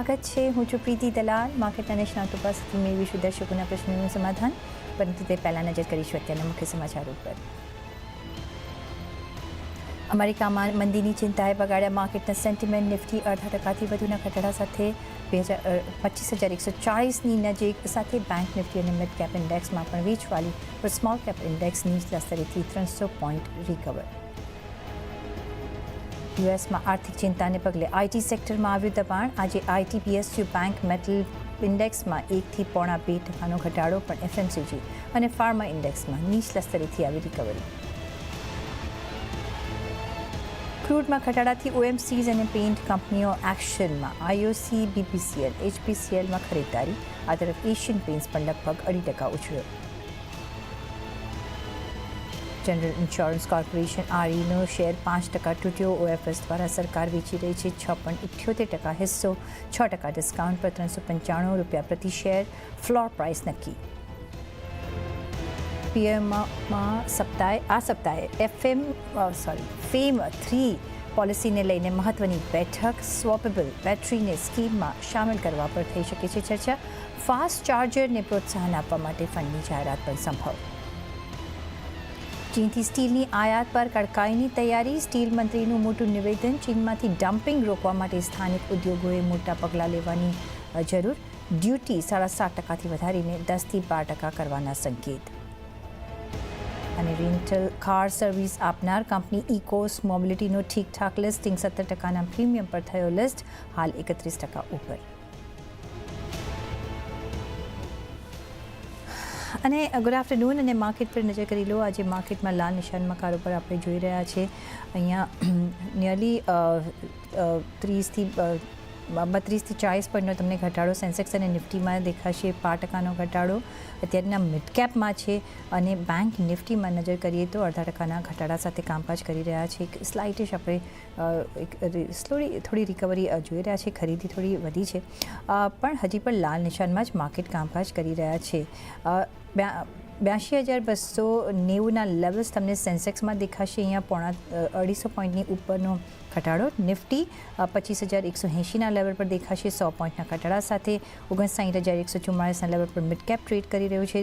સ્વાગત છે, હું છું પ્રીતિ દલાલ માર્કેટના નિષ્ણાત ઉપસ્થિતિ મેળવીશું દર્શકોના પ્રશ્નોનું સમાધાન. પરંતુ તે પહેલાં નજર કરીશું અત્યારના મુખ્ય સમાચારો પર અમેરિકામાં મંદીની ચિંતાએ બગાડ્યા માર્કેટના સેન્ટિમેન્ટ, નિફ્ટી અડધા ટકાથી વધુના ઘટાડા સાથે બે હજાર પચીસ હજાર એકસો ચાળીસની નજીક, સાથે બેંક નિફ્ટી અને મિડ કેપ ઇન્ડેક્સમાં પણ વેચવાલી પર સ્મોલ કેપ ઇન્ડેક્સ નીચલા સ્તરેથી ત્રણસો પોઈન્ટ રિકવર. યુએસમાં આર્થિક ચિંતાને પગલે આઈટી સેક્ટરમાં આવ્યું દબાણ. આજે આઈટી પીએસયુ બેંક મેટલ ઇન્ડેક્સમાં એકથી પોણા બે ટકાનો ઘટાડો પણ એફએમસીજી અને ફાર્મા ઇન્ડેક્સમાં નીચલા સ્તરેથી આવી રિકવરી ક્રૂડમાં ઘટાડાથી ઓએમસીઝ અને પેઇન્ટ કંપનીઓ એક્શનમાં. IOC BPCL એચપીસીએલમાં ખરીદદારી. આ તરફ એશિયન પેઇન્ટ્સ પણ લગભગ અઢી ટકા ઉછળ્યો. જનરલ ઇન્સ્યોરન્સ કોર્પોરેશન આરઈનો શેર પાંચ ટકા તૂટ્યો. ઓએફએસ દ્વારા સરકાર વેચી રહી છે છ પોઈન્ટ ઇઠ્યોતેર ટકા હિસ્સો. છ ટકા ડિસ્કાઉન્ટ પર ત્રણસો પંચાણું રૂપિયા પ્રતિ શેર. ફ્લોર પ્રાઇસ નક્કી. પીએમમાં સપ્તાહે, આ સપ્તાહે એફએમ સોરી ફેમ થ્રી પોલિસીને લઈને મહત્વની બેઠક. સ્વોપેબલ બેટરીને સ્કીમમાં સામેલ કરવા પર થઈ શકે છે ચર્ચા. ફાસ્ટ ચાર્જરને પ્રોત્સાહન આપવા માટે ફંડની જાહેરાત પણ સંભવ. ચીનથી સ્ટીલની આયાત પર કડકાઈની તૈયારી. સ્ટીલ મંત્રીનું મોટું નિવેદન, ચીનમાંથી ડમ્પિંગ રોકવા માટે સ્થાનિક ઉદ્યોગોએ મોટા પગલાં લેવાની જરૂર. ડ્યુટી સાડા સાત ટકાથી વધારીને દસથી બાર ટકા કરવાના સંકેત. અને રેન્ટલ કાર સર્વિસ આપનાર કંપની ઇકોસ મોબિલિટીનો ઠીકઠાક લિસ્ટિંગ સત્તર ટકાના પ્રીમિયમ પર થયો લિસ્ટ હાલ એકત્રીસ ટકા ઉપર. અને ગુડ આફ્ટરનૂન અને માર્કેટ પર નજર કરી લો. આજે માર્કેટમાં લાલ નિશાનમાં કારોબાર આપણે જોઈ રહ્યા છે અહીંયા નિયરલી ત્રીસથી બત્રીસથી ચાળીસ પોઈન્ટનો તમને ઘટાડો, સેન્સેક્સ અને નિફ્ટીમાં દેખાશે પાંચ ટકાનો ઘટાડો. અત્યારના મિડ કેપમાં છે અને બેંક નિફ્ટીમાં નજર કરીએ તો અડધા ટકાના ઘટાડા સાથે કામકાજ કરી રહ્યા છે. એક સ્લાઇટિશ આપણે એક સ્લોલી થોડી રિકવરી જોઈ રહ્યા છે. ખરીદી થોડી વધી છે. પણ હજી પણ લાલ નિશાનમાં જ માર્કેટ કામકાજ કરી રહ્યા છે. બ્યાસી હજાર બસો નેવુંના લેવલ્સ તમને સેન્સેક્સમાં દેખાશે. અહીંયા પોણા અઢીસો પોઈન્ટની ઉપરનો ઘટાડો. નિફ્ટી પચીસ હજાર એકસો એંશીના લેવલ પર દેખાશે. સો પોઈન્ટના ઘટાડા સાથે ઓગણસાઠ હજાર એકસો ચુમ્માળીસના લેવલ પર મિડ કેપ ટ્રેડ કરી રહ્યું છે.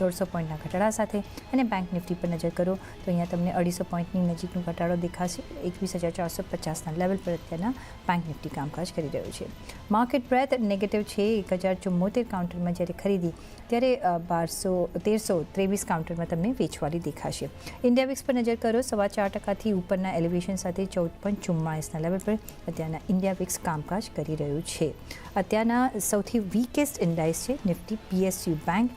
દોઢસો પોઈન્ટના ઘટાડા સાથે. અને બેંક નિફ્ટી પર નજર કરો, તો અહીંયા તમને અઢીસો પોઈન્ટની નજીકનો ઘટાડો દેખાશે. એકવીસ હજાર ચારસો પચાસના લેવલ પર અત્યારના બેંક નિફ્ટી કામકાજ કરી રહ્યું છે. માર્કેટ બ્રેથ નેગેટિવ છે. એક હજાર ચુમ્મોતેર કાઉન્ટરમાં જ્યારે ખરીદી, ત્યારે બારસો, તેરસો ત્રેવીસ કાઉન્ટરમાં તમને વેચવાલી દેખાશે. ઇન્ડિયા વિક્સ પર નજર કરો, સવા ચાર ટકાથી ઉપરના એલિવેશન સાથે ચૌદ પોઈન્ટ ચુમ્માળીસના લેવલ પર અત્યારના ઇન્ડિયા વિક્સ કામકાજ કરી રહ્યું છે. અત્યારના સૌથી વીકેસ્ટ ઇન્ડાઇસ છે, નિફ્ટી પીએસયુ બેંક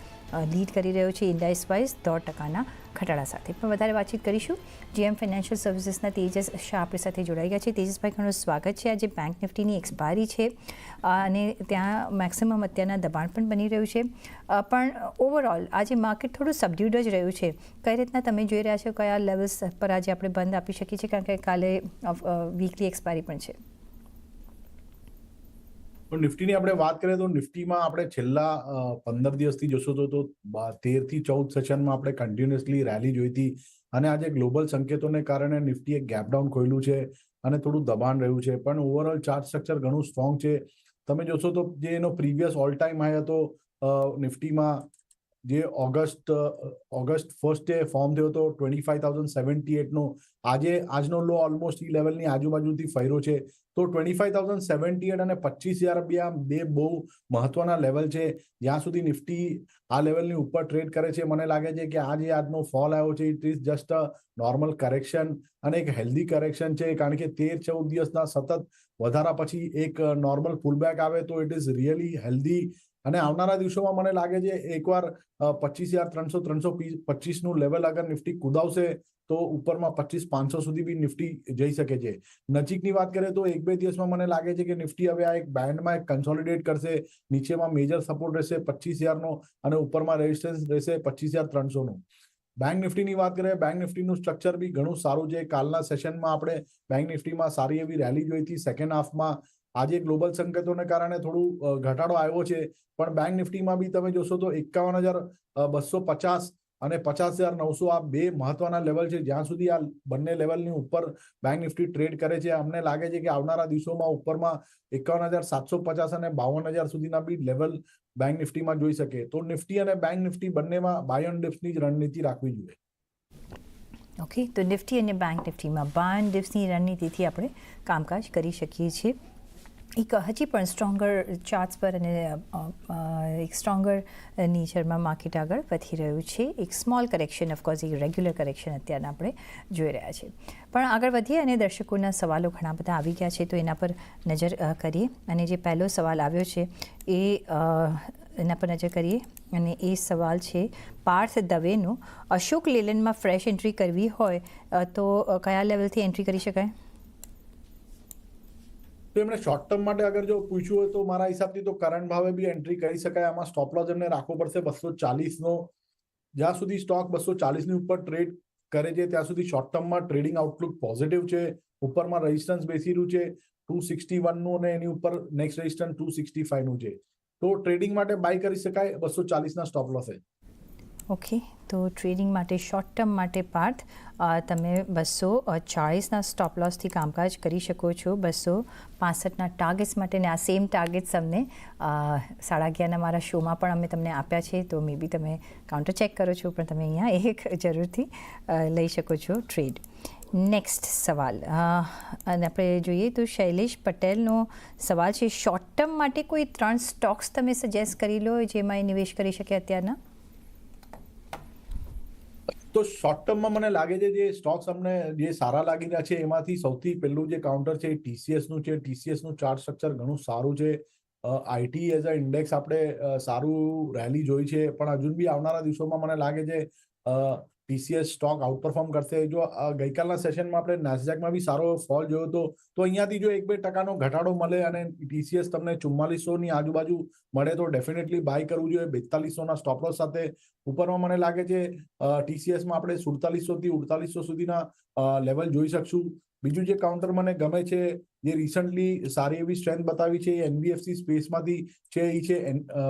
લીડ કરી રહ્યો છે. ઇન્ડાઇસ વાઇઝ દોઢ ટકાના ઘટાડા સાથે. પણ વધારે વાતચીત કરીશું. જીએમ ફાઇનાન્શિયલ સર્વિસીસના તેજસ શાહ આપણી સાથે જોડાઈ ગયા છે. તેજસભાઈ ઘણું સ્વાગત છે. આજે બેંક નિફ્ટીની એક્સપાયરી છે અને ત્યાં મેક્સિમમ અત્યારના દબાણ પણ બની રહ્યું છે. પણ ઓવરઓલ આજે માર્કેટ થોડું સબડ્યુડ જ રહ્યું છે. કઈ રીતના તમે જોઈ રહ્યા છો? કયા લેવલ્સ પર આજે આપણે બંધ આપી શકીએ છીએ? કારણ કે કાલે વીકલી એક્સપાયરી પણ છે. તો નિફ્ટીની આપણે વાત કરીએ તો નિફ્ટીમાં આપણે છેલ્લા પંદર દિવસથી જોશો તો તો તેર ચૌદ સેશનમાં આપણે કન્ટિન્યુઅસલી રેલી જોઈ હતી. અને આજે ગ્લોબલ સંકેતોને કારણે નિફ્ટી એક ગેપ ડાઉન ખોલ્યું છે અને થોડું દબાણ રહ્યું છે. પણ ઓવરઓલ ચાર્ટ સ્ટ્રક્ચર ઘણું સ્ટ્રોંગ છે. તમે જોશો તો જે એનો પ્રીવિયસ ઓલ ટાઈમ હાઈ હતો નિફ્ટીમાં જે ઓગસ્ટ ઓગસ્ટ ફર્સ્ટે ફોર્મ થયો હતો ટ્વેન્ટી ફાઈવ થાઉઝન્ડ સેવન્ટી એટનો આજે, આજનો લો ઓલમોસ્ટ ઈ લેવલની આજુબાજુથી ફર્યો છે. તો twenty five thousand seventy eight અને પચીસ હજાર રૂપિયા બે બહુ મહત્વના લેવલ છે. જ્યાં સુધી નિફ્ટી આ લેવલની ઉપર ટ્રેડ કરે છે, મને લાગે છે કે આ જે આજનો ફોલ આવ્યો છે. It is just a normal correction અને એક હેલ્ધી કરેક્શન છે, કારણ કે તેર ચૌદ દિવસના સતત વધારા પછી એક નોર્મલ પુલબેક આવે તો ઇટ ઇઝ રિયલી હેલ્ધી અને આવનારા દિવસોમાં મને લાગે છે એકવાર પચીસ હજાર ત્રણસો ત્રણસો પચીસનું લેવલ અગર નિફ્ટી કુદાવશે, તો ઉપરમાં પચીસ પાંચસો સુધી બી નિફ્ટી જઈ શકે છે. નજીકની વાત કરીએ તો એક બે દિવસમાં મને લાગે છે કે નિફ્ટી હવે આ એક બેન્ડમાં એક કન્સોલિડેટ કરશે, નીચેમાં મેજર સપોર્ટ રહેશે પચીસ હજારનો અને ઉપરમાં રેઝિસ્ટન્સ રહેશે પચીસ હજાર ત્રણસોનું. બેંક નિફ્ટીની વાત કરીએ બેંક નિફ્ટીનું સ્ટ્રક્ચર બી ઘણું સારું છે. કાલના સેશનમાં આપણે બેંક નિફ્ટીમાં સારી એવી રેલી જોઈ હતી સેકન્ડ હાફમાં આજે ગ્લોબલ સંકેતોને કારણે થોડું ઘટાડો આવ્યો છે. પણ બેંક નિફ્ટીમાં બી તમે જોશો તો એકાવન હજાર બસો પચાસ અને પચાસ હજાર નવસો આ બે મહત્વના લેવલ છે. જ્યાં સુધી આ બંને લેવલની ઉપર બેંક નિફ્ટી ટ્રેડ કરે છે, અમને લાગે છે કે આવનારા દિવસોમાં ઉપરમાં એકાવન હજાર સાતસો પચાસ અને બાવન હજાર સુધીના બી લેવલ બેંક નિફ્ટીમાં જોઈ શકે. તો નિફ્ટી અને બેંક નિફ્ટી બંનેમાં બાય ઓન ડિપ્સની જ રણનીતિ રાખવી જોઈએ. ઓકે તો નિફ્ટી અને બેંક નિફ્ટીમાં બાય ડિપ્સની રણનીતિથી આપણે કામકાજ કરી શકીએ છીએ. એક હજી પણ સ્ટ્રોંગર ચાર્ટ્સ પર અને એક સ્ટ્રોંગર નેચરમાં માર્કેટ આગળ વધી રહ્યું છે. એક સ્મોલ કરેક્શન ઓફકોર્સ એક રેગ્યુલર કરેક્શન અત્યારે આપણે જોઈ રહ્યા છે પણ આગળ વધીએ અને દર્શકોના સવાલો ઘણા બધા આવી ગયા છે, તો એના પર નજર કરીએ. અને જે પહેલો સવાલ આવ્યો છે એ એના પર નજર કરીએ. અને એ સવાલ છે, પાર્થ દવેનો અશોક લેલનમાં ફ્રેશ એન્ટ્રી કરવી હોય તો કયા લેવલથી એન્ટ્રી કરી શકાય? તો એમણે શોર્ટ ટર્મ માટે અગર જો પૂછ્યું હોય તો મારા હિસાબથી તો કરંટ ભાવે બી એન્ટ્રી કરી શકાય. આમાં સ્ટોપ લોસ એમને રાખવો પડશે બસો ચાલીસનો જ્યાં સુધી સ્ટોક બસો ચાલીસની ઉપર ટ્રેડ કરે છે, ત્યાં સુધી શોર્ટ ટર્મમાં ટ્રેડિંગ આઉટલુક પોઝિટિવ છે. ઉપરમાં રેઝિસ્ટન્સ બેસી રહ્યું છે ટુ સિક્સટી વનનું અને એની ઉપર નેક્સ્ટ રેઝિસ્ટન્સ ટુ સિક્સટી ફાઈવનું છે. તો ટ્રેડિંગ માટે બાય કરી શકાય બસો ચાલીસના સ્ટોપ લોસે ઓકે તો ટ્રેડિંગ માટે શોર્ટ ટર્મ માટે પાર્થ તમે બસો ચાળીસના સ્ટોપ લોસથી કામકાજ કરી શકો છો. બસો પાસઠના ટાર્ગેટ્સ માટે ને આ સેમ ટાર્ગેટ્સ અમને સાડા અગિયારના મારા શોમાં પણ અમે તમને આપ્યા છે. તો મે બી તમે કાઉન્ટર ચેક કરો છો, પણ તમે અહીંયા એક જરૂરથી લઈ શકો છો ટ્રેડ નેક્સ્ટ સવાલ. અને આપણે જોઈએ તો શૈલેષ પટેલનો સવાલ છે શોર્ટ ટર્મ માટે કોઈ ત્રણ સ્ટોક્સ તમે સજેસ્ટ કરી લો, જેમાં એ નિવેશ કરી શકે અત્યારના? તો શોર્ટ ટર્મમાં મને લાગે છે જે સ્ટોક્સ અમને જે સારા લાગી રહ્યા છે, એમાંથી સૌથી પહેલું જે કાઉન્ટર છે ટીસીએસનું છે. ટીસીએસનું ચાર્ટ સ્ટ્રક્ચર ઘણું સારું છે. આઈટી એઝ અ ઇન્ડેક્સ આપણે સારું રેલી જોઈ છે. પણ હજુ બી આવનારા દિવસોમાં મને લાગે છે ટીસીએસ સ્ટોક આઉટપરફોર્મ કરશે. જો ગઈકાલના સેશનમાં આપણે નાસ્ડેકમાં બી સારો ફોલ જોયો હતો તો અહીંયાથી જો એક બે ટકાનો ઘટાડો મળે અને ટીસીએસ તમને ચુમ્માલીસોની આજુબાજુ મળે તો ડેફિનેટલી બાય કરવું જોઈએ. બેતાલીસોના સ્ટોપલોસ સાથે ઉપરમાં મને લાગે છે ટીસીએસમાં આપણે સુડતાલીસોથી ઉડતાલીસો સુધીના લેવલ જોઈ શકશું. બીજું જે કાઉન્ટર મને ગમે છે, જે રિસન્ટલી સારી એવી સ્ટ્રેન્થ બતાવી છે એ એનબીએફસી સ્પેસમાંથી છે. એ છે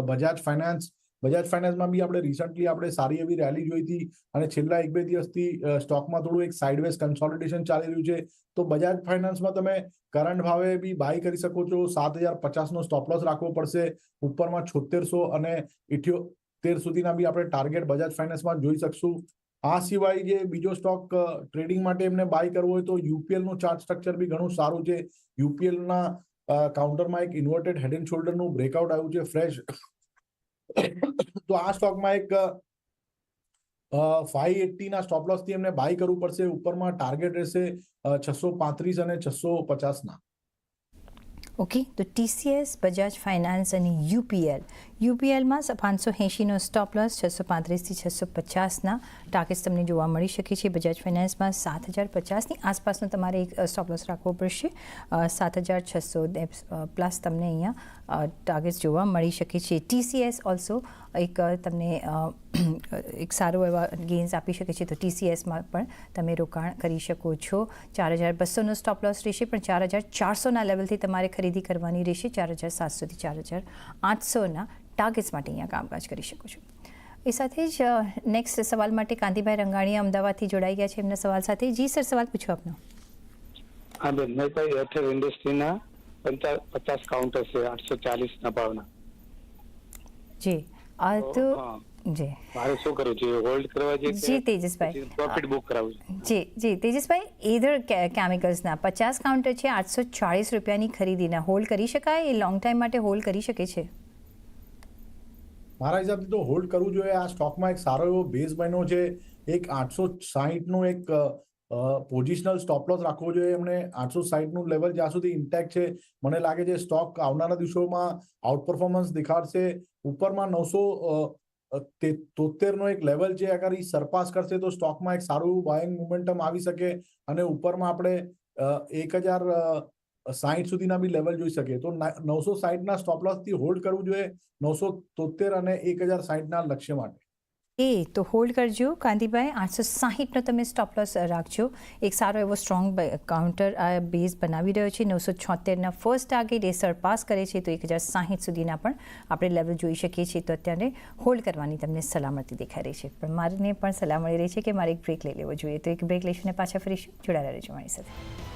બજાજ ફાઇનાન્સ બજાજ ફાઇનાન્સમાં બી આપણે રિસન્ટલી આપણે સારી એવી રેલી જોઈ હતી અને છેલ્લા એક બે દિવસથી સ્ટોકમાં થોડું એક સાઇડવેઝ કન્સોલિડેશન ચાલી રહ્યું છે. તો બજાજ ફાઇનાન્સમાં તમે કરંટ ભાવે બી બાય કરી શકો છો. સાત હજાર પચાસનો સ્ટોપલોસ રાખવો પડશે. ઉપરમાં છોતેરસો અને ઇઠ્યોતેર સુધીના બી આપણે ટાર્ગેટ બજાજ ફાઇનાન્સમાં જોઈ શકશું. આ સિવાય જે બીજો સ્ટોક ટ્રેડિંગ માટે એમને બાય કરવો હોય તો યુપીએલનું ચાર્જ સ્ટ્રક્ચર બી ઘણું સારું છે. યુપીએલના કાઉન્ટરમાં એક ઇન્વર્ટેડ હેડ એન્ડ શોલ્ડરનું બ્રેકઆઉટ આવ્યું છે. ફ્રેશ તો આ સ્ટોકમાં એક ફાઈવ એટી ના સ્ટોપથી એમને બાય કરવું પડશે. ઉપરમાં ટાર્ગેટ રહેશે છસો પાંત્રીસ અને છસો પચાસ ના. ઓકે તો ટીસીએસ બજાજ ફાઇનાન્સ અને યુપીએલ યુપીએલમાં પાંચસો એંશીનો સ્ટોપ લોસ છસો પાંત્રીસથી છસો પચાસના ટાર્ગેટ્સ તમને જોવા મળી શકે છે. બજાજ ફાઇનાન્સમાં સાત હજાર પચાસની આસપાસનો તમારે એક સ્ટોપ લોસ રાખવો પડશે. સાત હજાર છસો પ્લસ તમને અહીંયા ટાર્ગેટ્સ જોવા મળી શકે છે. ટીસીએસ ઓલ્સો એક તમને એક સારો એવા ગેઇન્સ આપી શકે છે. તો ટીસીએસમાં પણ તમે રોકાણ કરી શકો છો. ચાર હજાર બસોનો સ્ટોપ લોસ રહેશે પણ ચાર હજાર ચારસોના લેવલથી તમારે ખરીદી કરવાની રહેશે. ચાર હજાર સાતસોથી ચાર હજાર આઠસોના ટાર્ગેટ્સ માટે અહીંયા કામકાજ કરી શકો છો. એ સાથે જ નેક્સ્ટ સવાલ માટે કાંતિભાઈ રંગાણીયા અમદાવાદથી જોડાઈ ગયા છે એમના સવાલ સાથે. જી સર સવાલ પૂછો આપનો. હા બેન મેં કોઈ એરટેલ ઇન્ડસ્ટ્રીના પચાસ કાઉન્ટર છે આઠસો ચાલીસ ના ભાવના. જી. આ તો જી. મારે શું કરવું છે હોલ્ડ કરવા છે જી તેજસભાઈ. પ્રોફિટ બુક કરાવું? છે જી જી. તેજસભાઈ ઈધર કેમિકલ્સના પચાસ કાઉન્ટર છે આઠસો ચાળીસ રૂપિયાની ખરીદીના. હોલ્ડ કરી શકાય? એ લોંગ ટાઈમ માટે હોલ્ડ કરી શકે છે? મારા હિસાબથી તો હોલ્ડ કરવું જોઈએ. આ સ્ટોકમાં એક સારો એવો બેઝ બન્યો છે. એક આઠસો સાહીઠનું એક પોઝિશનલ સ્ટોપ લોસ રાખવો જોઈએ. એમને આઠસો સાઈઠનું લેવલ જ્યાં સુધી ઇન્ટેક્ટ છે, મને લાગે છે સ્ટોક આવનારા દિવસોમાં આઉટ પરફોર્મન્સ દેખાડશે. ઉપરમાં નવસો તોતેરનો એક લેવલ છે. અગર એ સરપાસ કરશે તો સ્ટોકમાં એક સારું બાયંગ મુમેન્ટમ આવી શકે અને ઉપરમાં આપણે એક હજાર સાહીઠ સુધીના બી લેવલ જોઈ શકીએ. તો નવસો સાહીઠના સ્ટોપ લોસ હોલ્ડ કરવું જોઈએ. નવસો તોતેર અને એક હજાર સાહીઠના લક્ષ્ય માટે. એ તો હોલ્ડ કરજો. કાંતિભાઈ, આઠસો સાહીઠનો તમે સ્ટોપ લોસ રાખજો. એક સારો એવો સ્ટ્રોંગ કાઉન્ટર આ બેઝ બનાવી રહ્યો છે. નવસો છોતેરના ફર્સ્ટ ટાર્ગેટ એ સરપાસ કરે છે. તો એક હજાર સાહીઠ સુધીના પણ આપણે લેવલ જોઈ શકીએ છીએ. તો અત્યારે હોલ્ડ કરવાની તમને સલામતી દેખાઈ રહી છે. પણ મારીને પણ સલાહ મળી રહી છે કે મારે એક બ્રેક લઈ લેવો જોઈએ. તો એક બ્રેક લઈશું ને પાછા ફરીશું. જોડાયેલા રહેજો મારી સાથે.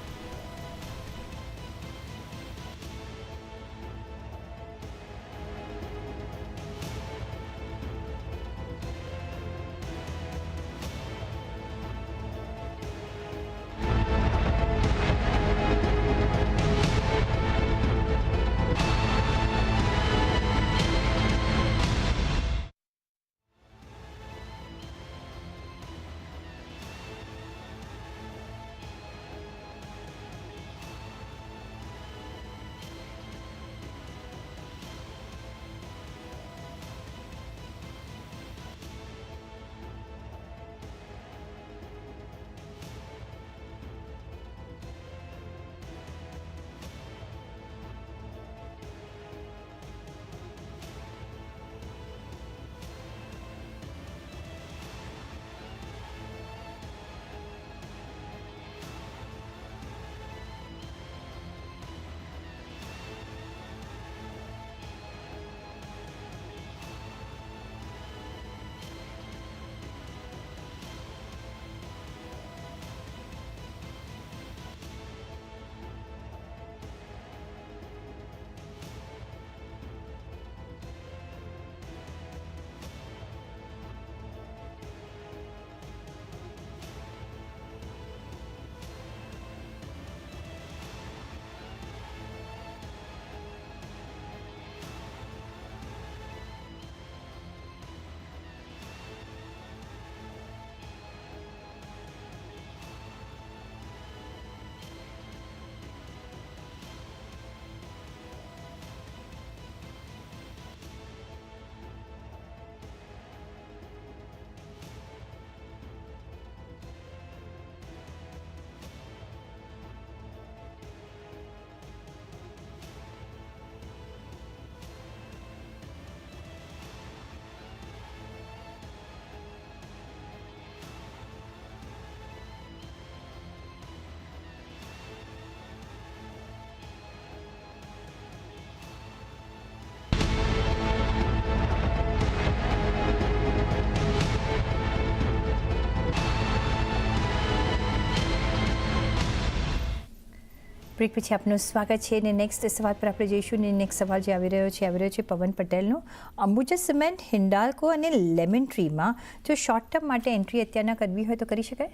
બ્રેક પછી આપનું સ્વાગત છે અને નેક્સ્ટ સવાલ પર આપણે જઈશું ને નેક્સ્ટ સવાલ જે આવી રહ્યો છે આવી રહ્યો છે પવન પટેલનો. અંબુજા સિમેન્ટ હિન્ડાલ્કો અને લેમન ટ્રીમાં જો શોર્ટ ટર્મ માટે એન્ટ્રી અત્યારના કરવી હોય તો કરી શકાય?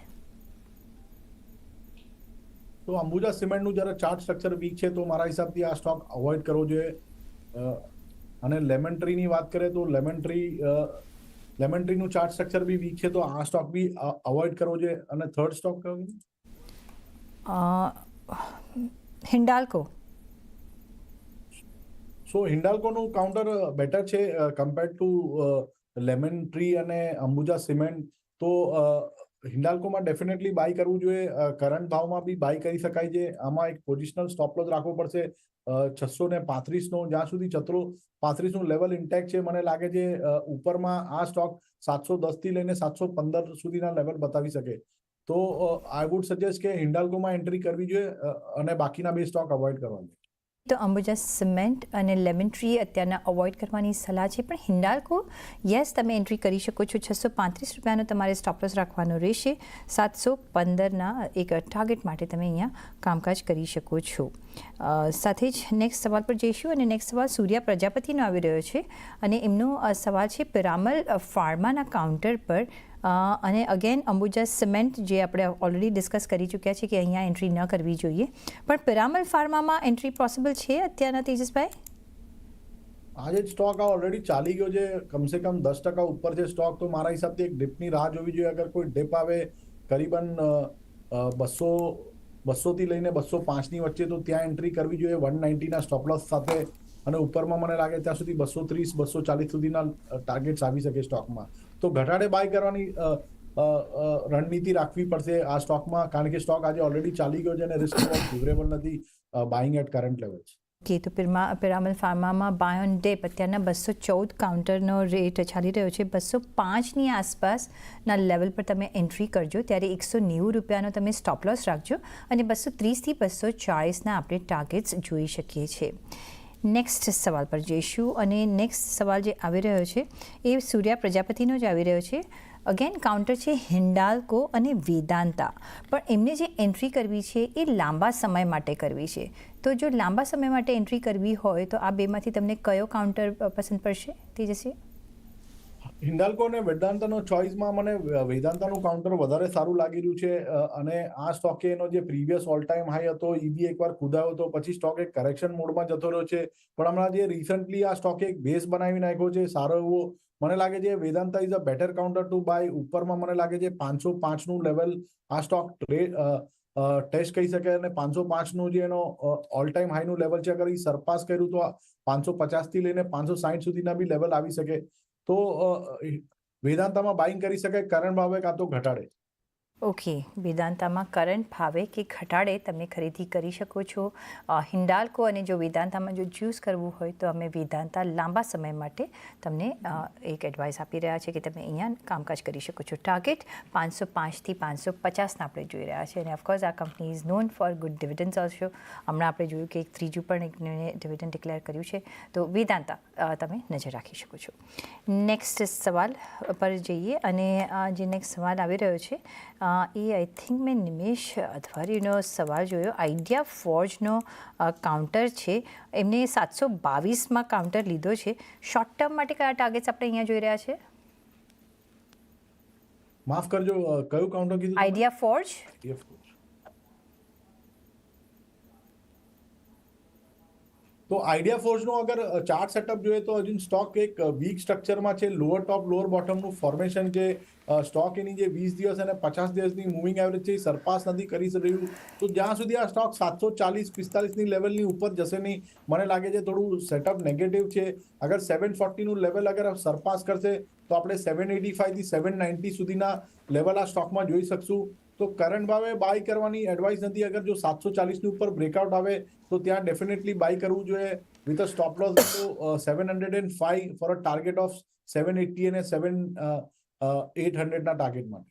તો અંબુજા સિમેન્ટનું જ્યારે ચાર્ટ સ્ટ્રક્ચર વીક છે તો મારા હિસાબથી આ સ્ટોક અવોઇડ કરવો જોઈએ. અને લેમન ટ્રીની વાત કરીએ તો લેમન ટ્રી લેમન ટ્રીનું ચાર્ટ સ્ટ્રક્ચર બી વીક છે તો આ સ્ટોક બી અવોઇડ કરવો જોઈએ. અને થર્ડ સ્ટોક કયો હિન્ડાલ્કો સો હિન્ડાલ્કોનું કાઉન્ટર બેટર છે કમ્પેર ટુ લેમન ટ્રી અને અંબુજા સિમેન્ટ તો હિન્ડાલ્કોમાં ડેફિનેટલી બાય કરવું જોઈએ કરંટ ભાવમાં બી બાય કરી શકાય છે. આમાં એક પોઝિશનલ સ્ટોપ લોસ રાખવો પડશે છસો ને પાંત્રીસનો, જ્યાં સુધી ચતરો પાંત્રીસનું લેવલ ઇન્ટેક છે. મને લાગે છે ઉપરમાં આ સ્ટોક સાતસો દસથી લઈને સાતસો પંદર સુધીના લેવલ બતાવી શકે. તો આઈ વુડ સજેસ્ટ કે હિન્ડાલ્કોમાં એન્ટ્રી કરવી જોઈએ અને બાકીના બે સ્ટોક અવોઇડ કરવા તો અંબુજા સિમેન્ટ અને લેમન ટ્રી અત્યારના અવોઇડ કરવાની સલાહ છે, પણ હિન્ડાલ્કો યસ તમે એન્ટ્રી કરી શકો છો. છસો પાંત્રીસ રૂપિયાનો તમારે સ્ટોપલોસ રાખવાનો રહેશે. સાતસો પંદરના એક ટાર્ગેટ માટે તમે અહીંયા કામકાજ કરી શકો છો. સાથે જ નેક્સ્ટ સવાલ પર જઈશું અને નેક્સ્ટ સવાલ સૂર્યા પ્રજાપતિનો આવી રહ્યો છે. અને એમનો સવાલ છે, પિરામલ ફાર્માના કાઉન્ટર પર અને અગેન અંબુજા સિમેન્ટ જે આપણે ઓલરેડી ડિસ્કસ કરી ચૂક્યા છે કે અહીંયા એન્ટ્રી ન કરવી જોઈએ. પણ પિરામલ ફાર્મામાં એન્ટ્રી પોસિબલ છે અત્યારના તેજસભાઈ? આજે સ્ટોક આ ઓલરેડી ચાલી ગયો છે. કમસે કમ દસ ટકા ઉપર છે સ્ટોક તો મારા હિસાબથી એક ડિપની રાહ જોવી જોઈએ. અગર કોઈ ડિપ આવે કરીબન બસો, બસોથી લઈને બસો પાંચની વચ્ચે તો ત્યાં એન્ટ્રી કરવી જોઈએ. વન નાઇન્ટીના સ્ટોપલોસ સાથે અને ઉપરમાં મને લાગે ત્યાં સુધી બસો ત્રીસ, બસો ચાલીસ સુધીના ટાર્ગેટ્સ આવી શકે સ્ટોકમાં તો ઘટાડે બાય કરવાની રણનીતિ રાખવી પડશે આ સ્ટોકમાં. કારણ કે સ્ટોક આજે ઓલરેડી ચાલી ગયો છે અને રિસ્ક ફેવરેબલ નથી બાઇંગ એટ કરંટ લેવલ્સ કે તો પિરમા, પિરામલ ફાર્મામાં બાય ઓન ડેપ અત્યારના બસો ચૌદ કાઉન્ટરનો રેટ ચાલી રહ્યો છે. બસો પાંચની આસપાસના લેવલ પર તમે એન્ટ્રી કરજો. ત્યારે એકસો નેવું રૂપિયાનો તમે સ્ટોપ રાખજો. અને બસો ત્રીસથી બસો ચાળીસના આપણે ટાર્ગેટ્સ જોઈ શકીએ છીએ. નેક્સ્ટ સવાલ પર જઈશું અને નેક્સ્ટ સવાલ જે આવી રહ્યો છે, એ સૂર્યા પ્રજાપતિનો જ આવી રહ્યો છે. અગેન કાઉન્ટર છે હિન્ડાલ્કો અને વેદાંતા. પણ એમને જે એન્ટ્રી કરવી છે, એ લાંબા સમય માટે કરવી છે. તો જો લાંબા સમય માટે એન્ટ્રી કરવી હોય, તો આ બેમાંથી તમને કયો કાઉન્ટર પસંદ પડશે? તેજસ્વી? હિન્ડાલ્કો અને વેદાંતાનો ચોઇસમાં મને વેદાંતાનું કાઉન્ટર વધારે સારું લાગી રહ્યું છે અને આ સ્ટોકે એનો જે પ્રીવિયસ ઓલ ટાઈમ હાઈ હતો, એ બી એકવાર કુદાયો હતો, પછી સ્ટોક એક કરેક્શન મોડમાં જતો રહ્યો છે. પણ હમણાં જે રિસન્ટલી આ સ્ટોકે એક બેઝ બનાવી નાખ્યો છે, સારો એવો, મને લાગે છે Vedanta is a better counter to buy ઉપરમાં મને લાગે છે પાંચસો પાંચનું લેવલ આ સ્ટોક ટેસ્ટ કહી શકે અને પાંચસો પાંચનું જે એનો ઓલ ટાઈમ હાઈનું લેવલ છે. અગર એ સરપાસ કર્યું તો પાંચસો પચાસથી લઈને પાંચસો સાઠ સુધીના બી લેવલ આવી શકે. તો વેદાંતામાં બાઇંગ કરી શકાય કરણ ભાવે કાં તો ઘટાડે. ઓકે, વેદાંતામાં કરંટ ભાવે કે ઘટાડે તમે ખરીદી કરી શકો છો. હિન્ડાલ્કો અને જો વેદાંતામાં જો ચૂઝ કરવું હોય તો અમે વેદાંતા લાંબા સમય માટે તમને એક એડવાઇસ આપી રહ્યા છે કે તમે અહીંયા કામકાજ કરી શકો છો. ટાર્ગેટ પાંચસો પાંચથી પાંચસો પચાસના આપણે જોઈ રહ્યા છે અને ઓફકોર્સ આ company is known for good dividends also હમણાં આપણે જોયું કે એક ત્રીજું પણ એક ડિવિડન્ડ ડિક્લેર કર્યું છે. તો વેદાંતા તમે નજર રાખી શકો છો. નેક્સ્ટ સવાલ પર જઈએ અને જે નેક્સ્ટ સવાલ આવી રહ્યો છે એ આઈ થિંક મેં નિમેશ અધવારીનો સવાલ જોયો. આઈડિયા ફોર્જનો કાઉન્ટર છે. એમને સાતસો બાવીસમાં કાઉન્ટર લીધો છે. શોર્ટ ટર્મ માટે કયા ટાર્ગેટ્સ આપણે અહીંયા જોઈ રહ્યા છે? માફ કરજો કયું કાઉન્ટર કીધું આઈડિયા ફોર્જ તો આઈડિયા ફોર્સનો અગર ચાર્ટ સેટઅપ જોઈએ તો હજુ સ્ટોક એક વીક સ્ટ્રક્ચરમાં છે. લોઅર ટોપ લોઅર બોટમનું ફોર્મેશન જે સ્ટોક એની જે વીસ દિવસ અને પચાસ દિવસની મૂવિંગ એવરેજ છે એ સરપાસ નથી કરી રહ્યું. તો જ્યાં સુધી આ સ્ટોક સાતસો ચાલીસ, પિસ્તાલીસની લેવલની ઉપર જશે નહીં, મને લાગે છે થોડું સેટઅપ નેગેટિવ છે. અગર સેવન ફોર્ટીનું લેવલ અગર સરપાસ કરશે, તો આપણે સેવન એટી ફાઈવથી સેવન નાઇન્ટી સુધીના લેવલ આ સ્ટોકમાં જોઈ શકશું. તો કરંટ ભાવે બાય કરવાની એડવાઇસ નથી. અગર જો સાતસો ચાલીસની ઉપર બ્રેકઆઉટ આવે, તો ત્યાં ડેફિનેટલી બાય કરવું જોઈએ. With a stop loss seven hundred and five for a target of seven eighty અને સેવન એટ હંડ્રેડના ટાર્ગેટ માટે.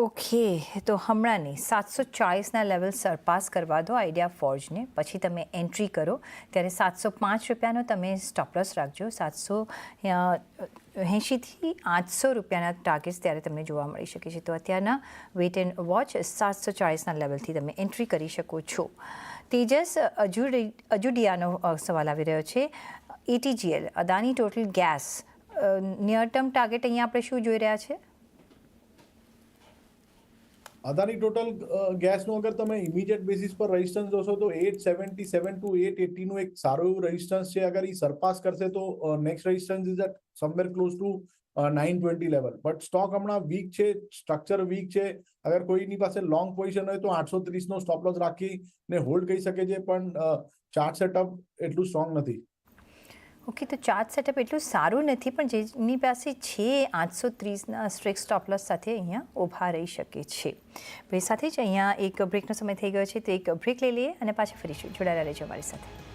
ઓકે, તો હમણાં નહીં. સાતસો ચાળીસના લેવલ સરપાસ કરવા દો આઈડિયા ફોર્જને પછી તમે એન્ટ્રી કરો. ત્યારે સાતસો પાંચ રૂપિયાનો તમે સ્ટોપલસ રાખજો. સાતસો એંશીથી આઠસો રૂપિયાના ટાર્ગેટ્સ ત્યારે તમને જોવા મળી શકે છે. તો અત્યારના વેટ એન્ડ વોચ સાતસો ચાળીસના લેવલથી તમે એન્ટ્રી કરી શકો છો. તેજસ અજુડી અજુડિયાનો સવાલ આવી રહ્યો છે. ATGL Adani total gas near term target અહીંયા આપણે શું જોઈ રહ્યા છે? અદાની ટોટલ ગેસનું અગર તમે ઇમિડિયેટ બેસિસ પર રેઝિસ્ટન્સ જોશો તો at seventy seven two eight એટીનું એક સારું એવું રેઝિસ્ટન્સ છે. અગર એ સરપાસ કરશે તો next resistance is at somewhere close to nine twenty level but stock હમણાં વીક છે સ્ટ્રક્ચર વીક છે. અગર કોઈની પાસે લોંગ પોઝિશન હોય તો આઠસો ત્રીસનો સ્ટોપ લોસ રાખીને હોલ્ડ કરી શકે છે. પણ ચાર્ટ સેટઅપ એટલું સ્ટ્રોંગ નથી. ઓકે, તો ચાર્જ સેટઅપ એટલું સારું નથી, પણ જેની પાસે છે આઠસો ત્રીસના સ્ટ્રેક સ્ટોપલોસ સાથે અહીંયા ઊભા રહી શકે છે. ભાઈ સાથે જ અહીંયા એક બ્રેકનો સમય થઈ ગયો છે, તો એક બ્રેક લઈ લઈએ અને પાછા ફરીશું. જોડાયેલા રહેજો અમારી સાથે.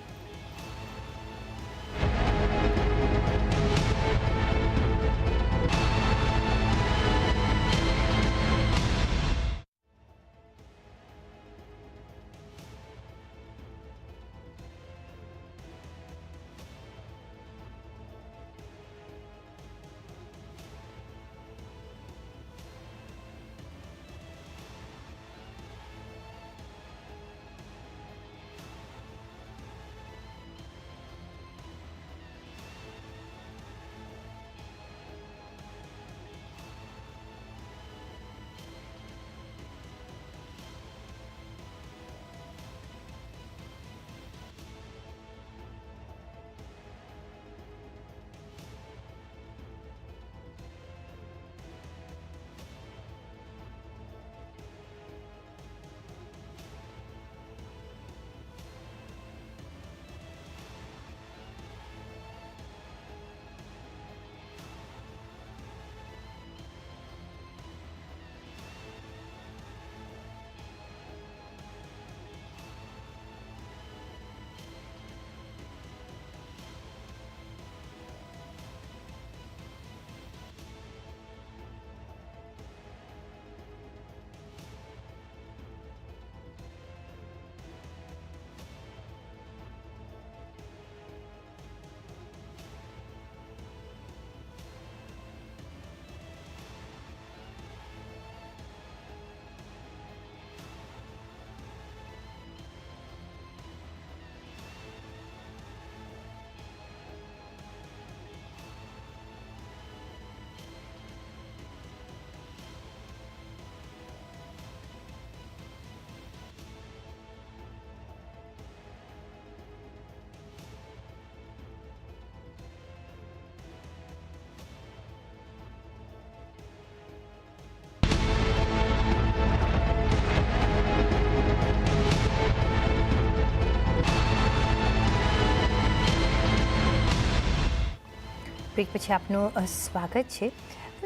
બ્રેક પછી આપનું સ્વાગત છે.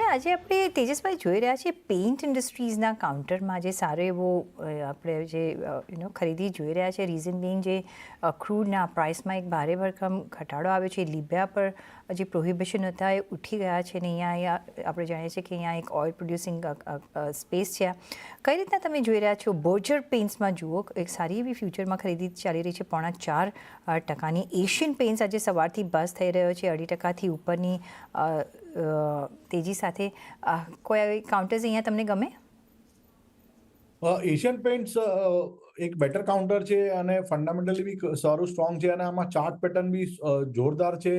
આજે આપણે તેજસભાઈ જોઈ રહ્યા છીએ પેઇન્ટ ઇન્ડસ્ટ્રીઝના કાઉન્ટરમાં જે સારો એવો આપણે જે યુનો ખરીદી જોઈ રહ્યા છે રીઝન બિંગ જે ક્રૂડના પ્રાઇસમાં એક ભારે ભરખમ ઘટાડો આવ્યો છે. લીબ્યા પર જે પ્રોહિબિશન હતા એ ઉઠી ગયા છે ને અહીંયા આપણે જાણીએ છીએ કે અહીંયા એક ઓઇલ પ્રોડ્યુસિંગ સ્પેસ છે. કઈ રીતના તમે જોઈ રહ્યા છો? બોર્જર પેઇન્ટ્સમાં જુઓ, એક સારી એવી ફ્યુચરમાં ખરીદી ચાલી રહી છે. પોણા ચાર ટકાની એશિયન પેઇન્ટ્સ આજે સવારથી બસ થઈ રહ્યો છે. અઢી ટકાથી ઉપરની તેજી સાથે કોઈ કાઉન્ટર્સ અહીંયા તમને ગમે? એશિયન પેઇન્ટ્સ એક બેટર કાઉન્ટર છે અને ફંડામેન્ટલી બી સારું સ્ટ્રોંગ છે અને આમાં ચાર્ટ પેટર્ન બી જોરદાર છે.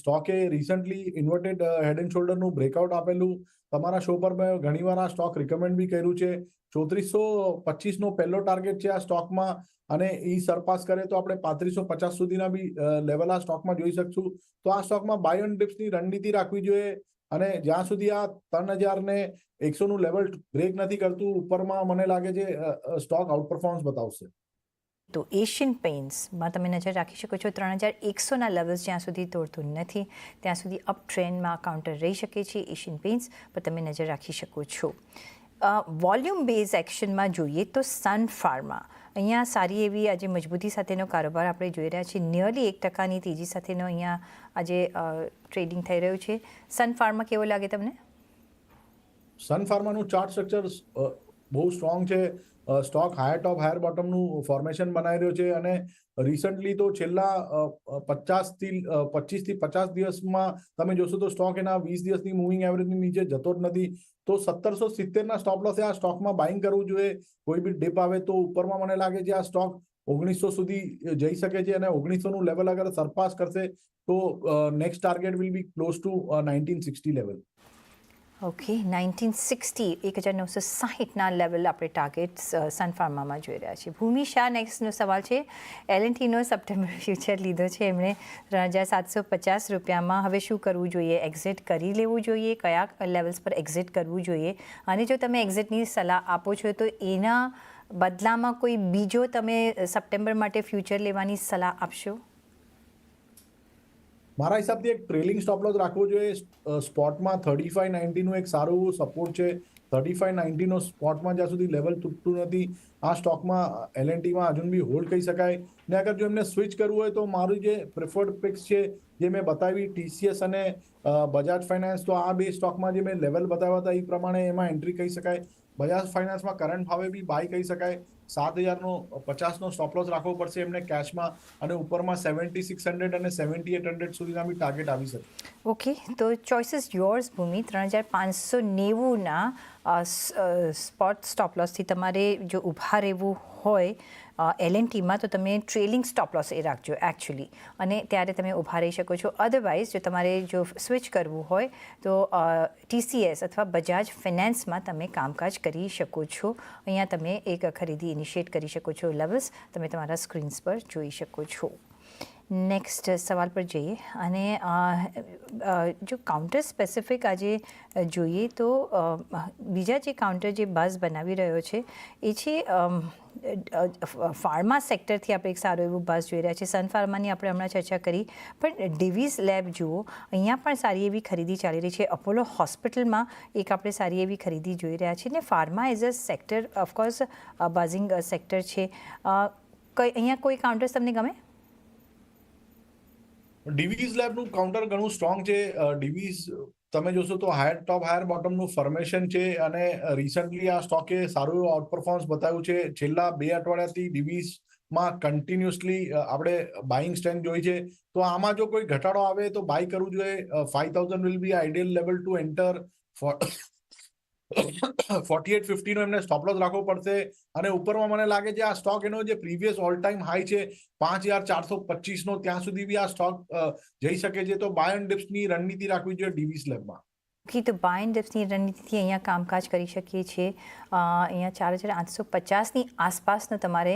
સ્ટોકે રિસન્ટલી ઇન્વર્ટેડ હેડ એન્ડ શોલ્ડરનું બ્રેકઆઉટ આપેલું. તમારા શો પર મેં ઘણીવાર આ સ્ટોક રિકમેન્ડ બી કર્યું છે. ચોત્રીસો પચીસનો પહેલો ટાર્ગેટ છે આ સ્ટોકમાં અને એ સરપાસ કરે તો આપણે પાંત્રીસો પચાસ સુધીના બી લેવલ આ સ્ટોકમાં જોઈ શકશું. તો આ સ્ટોકમાં બાય ઓન ડિપ્સની રણનીતિ રાખવી જોઈએ. અને જ્યાં સુધી આ ત્રણ હજાર ને એકસો નું લેવલ બ્રેક નથી કરતું, ઉપરમાં મને લાગે છે સ્ટોક આઉટ પરફોર્મન્સ બતાવશે. તો એશિયન પેઇન્ટ્સમાં તમે નજર રાખી શકો છો, ત્રણ હજાર એકસોના લેવલ્સ જ્યાં સુધી તોડતું નથી, ત્યાં સુધી અપ ટ્રેન્ડમાં કાઉન્ટર રહી શકે છે એશિયન પેઇન્ટ્સ પર તમે નજર રાખી શકો છો. વોલ્યુમ બેઝ એક્શનમાં જોઈએ તો સન ફાર્મા અહીંયા સારી એવી આજે મજબૂતી સાથેનો કારોબાર આપણે જોઈ રહ્યા છીએ. નિયરલી એક ટકાની તેજી સાથેનો અહીંયા આજે ટ્રેડિંગ થઈ રહ્યું છે. સન ફાર્મા કેવો લાગે તમને? સન ફાર્માનું ચાર્ટ સ્ટ્રક્ચર બહુ સ્ટ્રોંગ છે. સ્ટોક હાયર ટોપ હાયર બોટમનું ફોર્મેશન બનાવી રહ્યો છે અને રિસન્ટલી તો છેલ્લા પચાસથી પચીસથી પચાસ દિવસમાં તમે જોશો તો સ્ટોક એના વીસ દિવસની મૂવિંગ એવરેજની નીચે જતો જ નથી. તો સત્તરસો સિત્તેરના સ્ટોપ લોસે આ સ્ટોકમાં બાઇંગ કરવું જોઈએ. કોઈ બી ડીપ આવે તો ઉપરમાં મને લાગે છે આ સ્ટોક ઓગણીસો સુધી જઈ શકે છે અને ઓગણીસોનું લેવલ અગર સરપાસ કરશે તો next target will be close to nineteen sixty level okay nineteen sixty એક હજાર નવસો સાહીઠના લેવલ આપણે ટાર્ગેટ સન ફાર્મામાં જોઈ રહ્યા છીએ. ભૂમિ શાહ નેક્સ્ટનો સવાલ છે. એલએનટીનો સપ્ટેમ્બર ફ્યુચર લીધો છે. એમણે ત્રણ હજાર સાતસો પચાસ રૂપિયામાં હવે શું કરવું જોઈએ? એક્ઝિટ કરી લેવું જોઈએ? કયા લેવલ્સ પર એક્ઝિટ કરવું જોઈએ? અને જો તમે એક્ઝિટની સલાહ આપો છો, તો એના બદલામાં કોઈ બીજો તમે સપ્ટેમ્બર માટે ફ્યુચર લેવાની સલાહ આપશો? મારા હિસાબથી એક ટ્રેલિંગ સ્ટોપ લોસ રાખવો જોઈએ. સ્પોટમાં થર્ટી ફાઈવ નાઇન્ટીનું એક સારું સપોર્ટ છે. થર્ટી ફાઈવ નાઇન્ટીનો સ્પોટમાં જ્યાં સુધી લેવલ તૂટતું નથી, આ સ્ટોકમાં એલએનટીમાં હજુ બી હોલ્ડ કહી શકાય. ને અગર જો એમને સ્વિચ કરવું હોય તો મારું જે પ્રિફર્ડ પિક્સ છે, જે મેં બતાવી ટીસીએસ અને બજાજ ફાઇનાન્સ તો આ બે સ્ટોકમાં જે મેં લેવલ બતાવ્યા હતા, એ પ્રમાણે એમાં એન્ટ્રી કહી શકાય. બજાજ ફાઇનાન્સમાં કરંટ ભાવે બી બાય કહી શકાય. સાત હજારનો, પચાસનો સ્ટોપ લોસ રાખવો પડશે એમને કેશમાં અને ઉપરમાં seventy six hundred and seventy eight hundred સુધીના બી ટાર્ગેટ આવી શકે. ઓકે તો ચોઇસીસ યોર્સ ભૂમિ. ત્રણ હજાર પાંચસો નેવુંના સ્પોટ સ્ટોપ લોસથી તમારે જો ઊભા રહેવું હોય એલએનટીમાં તો તમે ટ્રેલિંગ સ્ટોપ લોસ એ રાખજો એકચ્યુઅલી અને ત્યારે તમે ઊભા રહી શકો છો. અધરવાઇઝ જો તમારે જો સ્વિચ કરવું હોય, તો ટીસીએસ અથવા બજાજ ફિનાન્સમાં તમે કામકાજ કરી શકો છો. અહીંયા તમે એક ખરીદી ઇનિશિએટ કરી શકો છો લવસ. તમે તમારા સ્ક્રીન્સ પર જોઈ શકો છો. નેક્સ્ટ સવાલ પર જઈએ. અને જો કાઉન્ટર સ્પેસિફિક આજે જોઈએ તો બીજા જે કાઉન્ટર જે બસ બનાવી રહ્યો છે, એ છે ફાર્મા સેક્ટરથી આપણે એક સારું એવું બસ જોઈ રહ્યા છીએ સન ફાર્માની આપણે હમણાં ચર્ચા કરી. પણ ડિવીઝ લેબ જુઓ, અહીંયા પણ સારી એવી ખરીદી ચાલી રહી છે. અપોલો હોસ્પિટલમાં એક આપણે સારી એવી ખરીદી જોઈ રહ્યા છીએ. ને pharma as a sector of course buzzing sector છે. કઈ, અહીંયા કોઈ કાઉન્ટર્સ તમને ગમે? ડીવીઝ લેબનું કાઉન્ટર ઘણું સ્ટ્રોંગ છે. ડીવીઝ, તમે જોશો તો હાયર ટોપ હાયર બોટમનું ફોર્મેશન છે અને રિસન્ટલી આ સ્ટોકે સારું એવું આઉટ પરફોર્મન્સ બતાવ્યું છે. છેલ્લા બે અઠવાડિયાથી ડીવીઝમાં કન્ટિન્યુઅસલી આપણે બાઇંગ સ્ટ્રેન્થ જોઈ છે. તો આમાં જો કોઈ ઘટાડો આવે તો બાય કરવું જોઈએ. Five thousand will be ideal level to enter forty eight ફિફ્ટીનો એમને સ્ટોપ લોસ રાખવો પડશે. અને ઉપરમાં મને લાગે છે આ સ્ટોક એનો જે પ્રીવિયસ ઓલ ટાઈમ હાઈ છે, પાંચ હજાર ચારસો પચીસનો ત્યાં સુધી બી આ સ્ટોક જઈ શકે છે. તો બાય એન્ડ ડિપ્સની રણનીતિ રાખવી જોઈએ ડીવીસ લેબમાં ઓકે તો બાય ડેપ્સની રણનીતિથી અહીંયા કામકાજ કરી શકીએ છીએ. અહીંયા ચાર હજાર આઠસો પચાસની આસપાસનો તમારે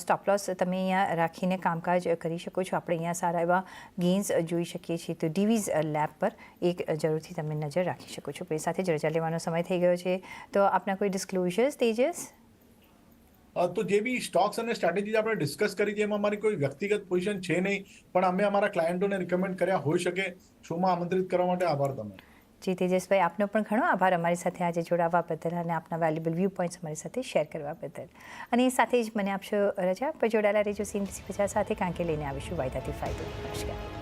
સ્ટોપ લોસ તમે અહીંયા રાખીને કામકાજ કરી શકો છો. આપણે અહીંયા સારા એવા ગેઇન્સ જોઈ શકીએ છીએ. તો ડીવીઝ લેબ પર એક જરૂરથી તમે નજર રાખી શકો છો. એ સાથે જ રજા લેવાનો સમય થઈ ગયો છે. તો આપના કોઈ ડિસ્ક્લોઝર્સ તેજસ તો જે બી સ્ટોક્સ અને સ્ટ્રેટેજી આપણે ડિસ્કસ કરી છે, એમાં અમારી કોઈ વ્યક્તિગત પોઝિશન છે નહીં. પણ અમે અમારા ક્લાયન્ટોને રિકમેન્ડ કર્યા હોઈ શકે. શોમાં આમંત્રિત કરવા માટે આભાર તમે જી, તેજસભાઈ, આપનો પણ ઘણો આભાર અમારી સાથે આજે જોડાવા બદલ અને આપના વેલ્યુબલ વ્યૂ પોઈન્ટ્સ અમારી સાથે શેર કરવા બદલ. અને એ સાથે જ મને આપશો રજા પર જોડાયેલા રહેજો સીએનબીસી પચાસ સાથે કાંકે લઈને આવીશું વાયદાથી ફાયદો. નમસ્કાર.